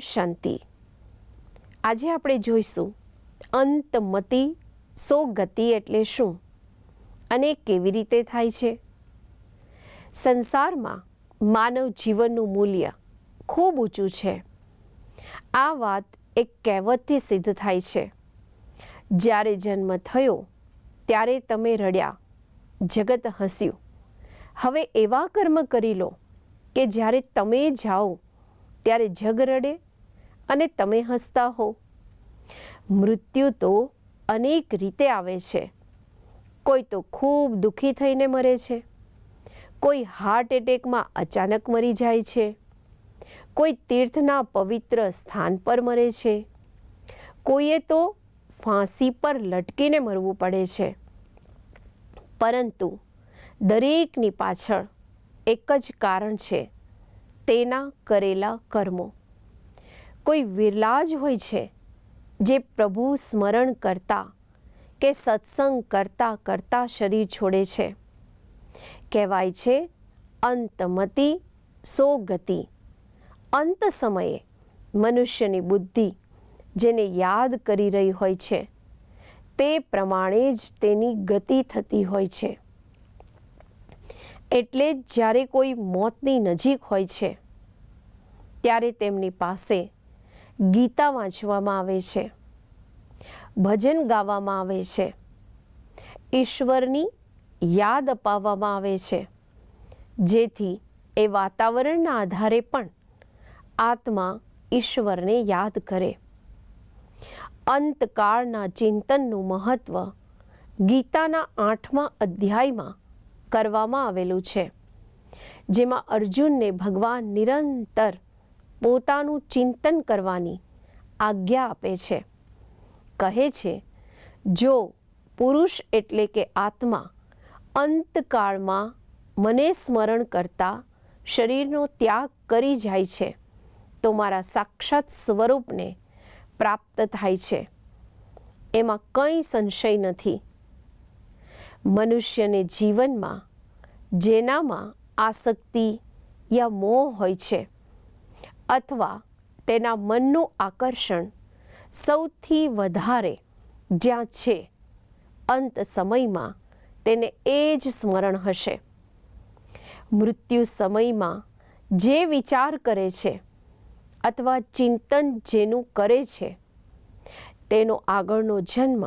શાંતિ. આજે આપણે જોઈશું અંતમતિ સો ગતિ એટલે શું અને કેવી રીતે થાય છે? સંસારમાં માનવ જીવનનું મૂલ્ય ખૂબ ઊંચું છે. આ વાત એક કહેવતથી સિદ્ધ થાય છે. જ્યારે જન્મ થયો ત્યારે તમે રડ્યા, જગત હસ્યું. હવે એવા કર્મ કરી લો કે જ્યારે તમે જાઓ, ત્યારે જગ રડે અને તમે હસતા હો. મૃત્યુ તો અનેક રીતે આવે છે. કોઈ તો ખૂબ દુઃખી થઈને મરે છે. કોઈ હાર્ટ એટેકમાં અચાનક મરી જાય છે. કોઈ તીર્થના પવિત્ર સ્થાન પર મરે છે. કોઈએ તો ફાંસી પર લટકીને મરવું પડે છે. પરંતુ દરેકની પાછળ એક જ કારણ છે. તેના કરેલા કર્મો. કોઈ વિરલા જ હોય છે જે પ્રભુ સ્મરણ કરતા કે સત્સંગ કરતા કરતા શરીર છોડે છે. કહેવાય છે, અંતમતી સો ગતિ અંત સમયે મનુષ્યની બુદ્ધિ જેને યાદ કરી રહી હોય છે, તે પ્રમાણે જ તેની ગતિ થતી હોય છે. એટલે જ જ્યારે કોઈ મોતની નજીક હોય છે, ત્યારે તેમની પાસે ગીતા વાંચવામાં આવે છે. ભજન ગાવામાં આવે છે. ઈશ્વરની યાદ અપાવવામાં આવે છે. જેથી એ વાતાવરણના આધારે પણ આત્મા ઈશ્વરને યાદ કરે. અંતકાળના ચિંતનનું મહત્વ ગીતાના આઠમા અધ્યાયમાં કરવામાં આવેલું છે. જેમાં અર્જુનને ભગવાન નિરંતર પોતાનું ચિંતન કરવાની આજ્ઞા આપે છે. કહે છે, જો પુરુષ એટલે કે આત્મા અંતકાળમાં મને સ્મરણ કરતા શરીરનો ત્યાગ કરી જાય છે, તો મારા સાક્ષાત સ્વરૂપને પ્રાપ્ત થાય છે. એમાં કંઈ સંશય નથી. મનુષ્યને જીવનમાં જેનામાં આસક્તિ યા મોહ હોય છે અથવા તેના મનનું આકર્ષણ સૌથી વધારે જ્યાં છે, અંત સમયમાં તેને એ જ સ્મરણ હશે. મૃત્યુ સમયમાં જે વિચાર કરે છે અથવા ચિંતન જેનું કરે છે, તેનો આગળનો જન્મ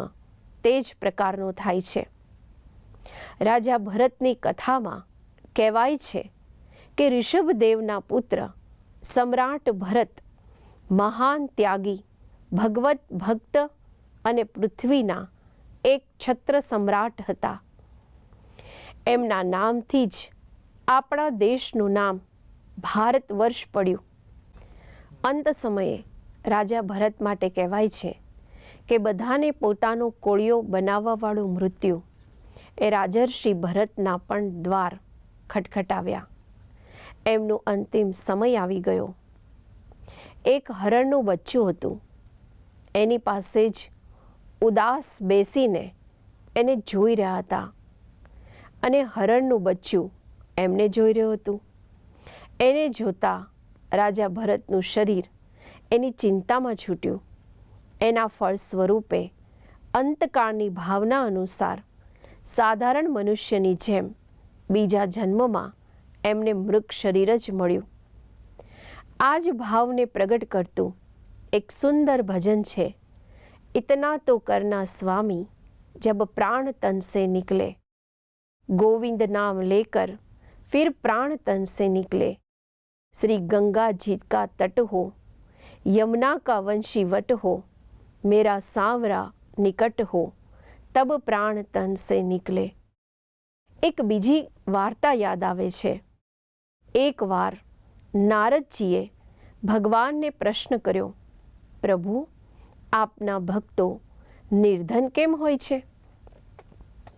તે જ પ્રકારનો થાય છે. રાજા ભરતની કથામાં કહેવાય છે કે ઋષભદેવના પુત્ર સમ્રાટ ભરત, મહાન ત્યાગી, ભગવત ભક્ત અને પૃથ્વીના એક છત્ર સમ્રાટ હતા. એમના નામથી જ આપણા દેશનું નામ ભારત વર્ષ પડ્યું. અંત સમયે રાજા ભરત માટે કહેવાય છે કે બધાને પોતાનો કોળિયો બનાવવાવાળું મૃત્યુ એ રાજર્ષિ ભરતના પણ દ્વાર ખટખટાવ્યા. એમનું અંતિમ સમય આવી ગયો. એક હરણનું બચ્ચું હતું. એની પાસે જ ઉદાસ બેસીને એને જોઈ રહ્યા હતા. અને હરણનું બચ્ચું એમને જોઈ રહ્યું હતું. એને જોતા રાજા ભરતનું શરીર એની ચિંતામાં છૂટ્યું. એના ફળ સ્વરૂપે અંતકાળની ભાવના અનુસાર સાધારણ મનુષ્યની જેમ બીજા જન્મમાં એમને મૃગ શરીર જ મળ્યું. આ જ ભાવને પ્રગટ કરતું એક સુંદર ભજન છે. ઇતના તો કરના સ્વામી, જબ પ્રાણ તન સે નિકલે ગોવિંદ નામ લેકર ફિર પ્રાણ તન સે નિકલે શ્રી ગંગા જીત કા તટ હો, યમુના કા વંશી વટ હો, મેરા સાંવરા નિકટ હો, તબ પ્રાણ તન સે નિકલે એક બીજી વાર્તા યાદ આવે છે. એકવાર નારદજીએ ભગવાનને પ્રશ્ન કર્યો, પ્રભુ, આપના ભક્તો નિર્ધન કેમ હોય છે?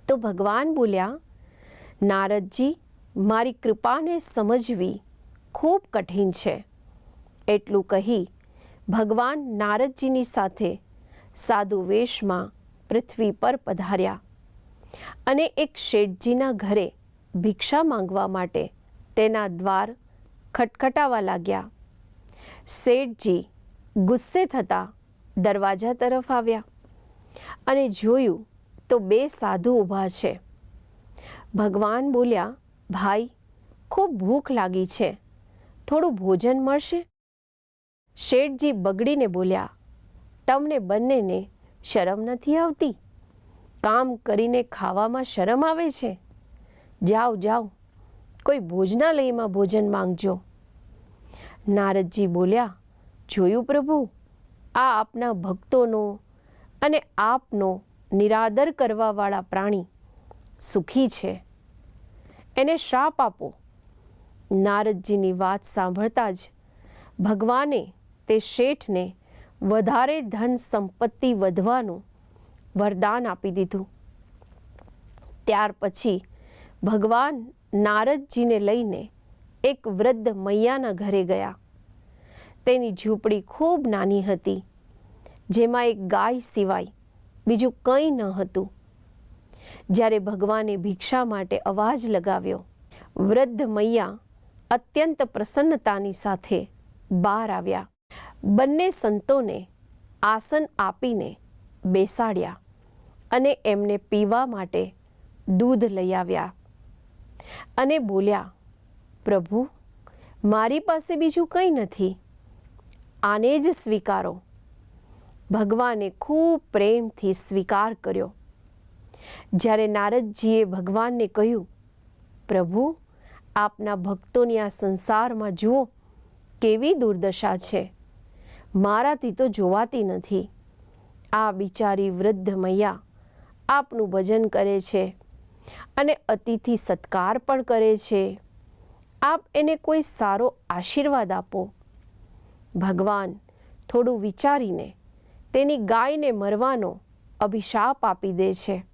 તો ભગવાન બોલ્યા, નારદજી, મારી કૃપાને સમજવી ખૂબ કઠિન છે. એટલું કહી ભગવાન નારદજીની સાથે સાધુ વેશમાં પૃથ્વી પર પધાર્યા અને એક શેઠજીના ઘરે ભિક્ષા માંગવા માટે તેના દ્વાર ખટખટાવા લાગ્યા. શેઠજી ગુસ્સે થતાં દરવાજા તરફ આવ્યા અને જોયું તો બે સાધુ ઊભા છે. ભગવાન બોલ્યા, ભાઈ, ખૂબ ભૂખ લાગી છે. થોડું ભોજન મળશે? શેઠજી બગડીને બોલ્યા, તમને બંનેને શરમ નથી આવતી? કામ કરીને ખાવામાં શરમ આવે છે? જાઓ જાઓ કોઈ ભોજનાલયમાં ભોજન માંગજો. નારદજી બોલ્યા, જોયું પ્રભુ, આ આપના ભક્તોનો અને આપનો નિરાદર કરવાવાળા પ્રાણી સુખી છે. એને શ્રાપ આપો. નારદજીની વાત સાંભળતા જ ભગવાને તે શેઠને વધારે ધન સંપત્તિ વધવાનું વરદાન આપી દીધું. ત્યાર પછી ભગવાન નારદજીને લઈને એક વૃદ્ધ મૈયાના ઘરે ગયા. તેની ઝૂંપડી ખૂબ નાની હતી, જેમાં એક ગાય સિવાય બીજું કંઈ ન હતું. જ્યારે ભગવાને ભિક્ષા માટે અવાજ લગાવ્યો, વૃદ્ધ મૈયા અત્યંત પ્રસન્નતાની સાથે બહાર આવ્યા. બંને સંતોને આસન આપીને બેસાડ્યા અને એમને પીવા માટે દૂધ લઈ આવ્યા. અને બોલ્યા, પ્રભુ, મારી પાસે બીજું કંઈ નથી. આને જ સ્વીકારો. ભગવાને ખૂબ પ્રેમથી સ્વીકાર કર્યો. જ્યારે નારદજીએ ભગવાનને કહ્યું, પ્રભુ, આપના ભક્તોની આ સંસારમાં જુઓ, કેવી દુર્દશા છે. મારાથી તો જોવાતી નથી. આ બિચારી વૃદ્ધ મૈયા આપનું ભજન કરે છે. અને અતિથિ સત્કાર પણ કરે છે. આપ એને કોઈ સારો આશીર્વાદ આપો. ભગવાન થોડું વિચારીને તેની ગાયને મરવાનો અભિશાપ આપી દે છે.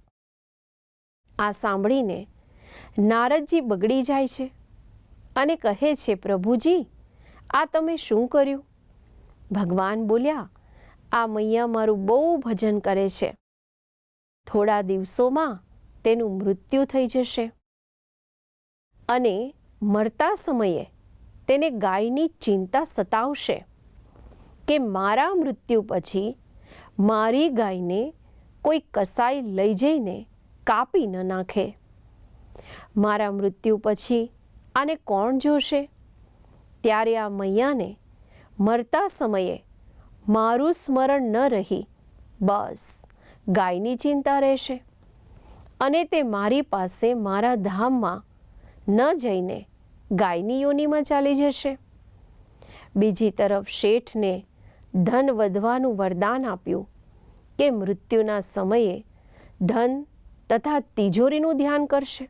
આ સાંભળીને નારદજી બગડી જાય છે અને કહે છે, પ્રભુજી, આ તમે શું કર્યું? ભગવાન બોલ્યા, આ મૈયા મારું બહુ ભજન કરે છે. થોડા દિવસોમાં તેનું મૃત્યુ થઈ જશે. અને મરતા સમયે તેને ગાયની ચિંતા સતાવશે કે મારા મૃત્યુ પછી મારી ગાયને કોઈ કસાઈ લઈ જઈને કાપી ન નાખે. મારા મૃત્યુ પછી આને કોણ જોશે? ત્યારે આ મૈયાને મરતા સમયે મારું સ્મરણ ન રહી બસ ગાયની ચિંતા રહેશે. અને તે મારી પાસે મારા ધામમાં ન જઈને ગાયની યોનિમાં ચાલી જશે. બીજી તરફ શેઠને ધન વધવાનું વરદાન આપ્યું કે મૃત્યુના સમયે ધન તથા તિજોરીનું ધ્યાન કરશે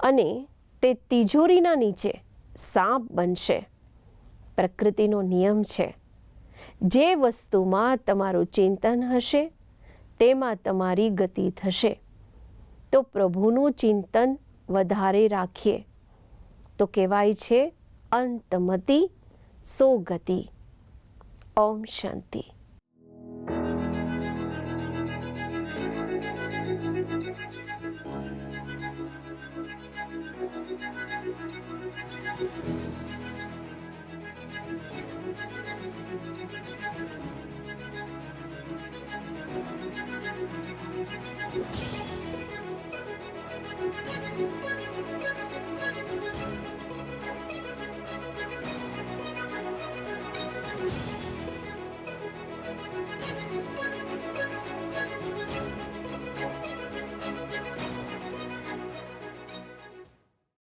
અને તે તિજોરીના નીચે સાપ બનશે. પ્રકૃતિનો નિયમ છે, જે વસ્તુમાં તમારું ચિંતન હશે, તેમાં તમારી ગતિ થશે. તો પ્રભુનું ચિંતન વધારે રાખીએ તો કહેવાય છે અંતમતી સોગતિ ઓમ શાંતિ Thank you. Música